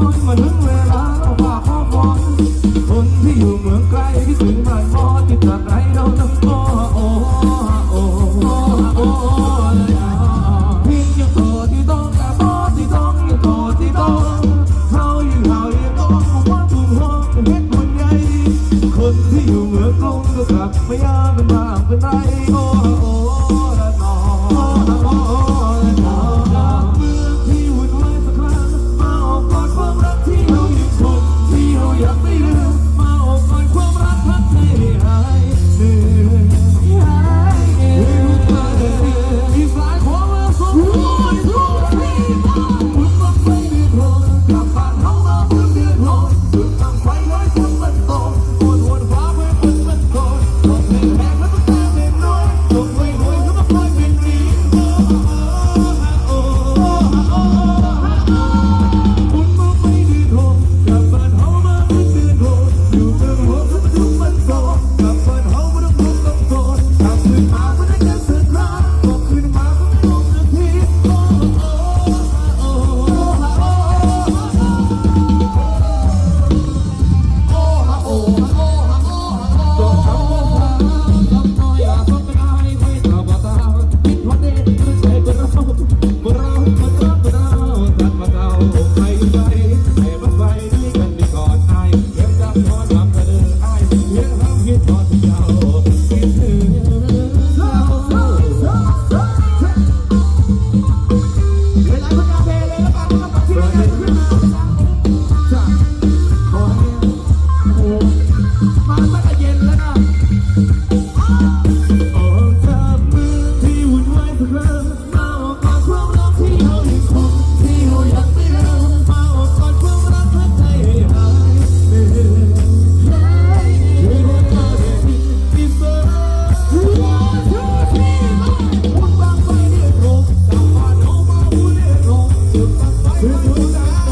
อนมาถึเวลาเราฝากข้อวอนคนที่อยู่เมืองไกลคิดถึงบ้นพ่อที่ตาดไรเราต้องพ่อโอ้โอ้โอ้โอ้พี่โตที่ต้องแต่อที่ต้องยัโตที่ต้องเขาอยู่เขายังต้องผมว่าถูกห้องเป็นเพชรคนใหญ่คนอยู่เองกรุงก็กมเป็นบ้างเป็นไรโอ้โอ้ ศูนย์ศู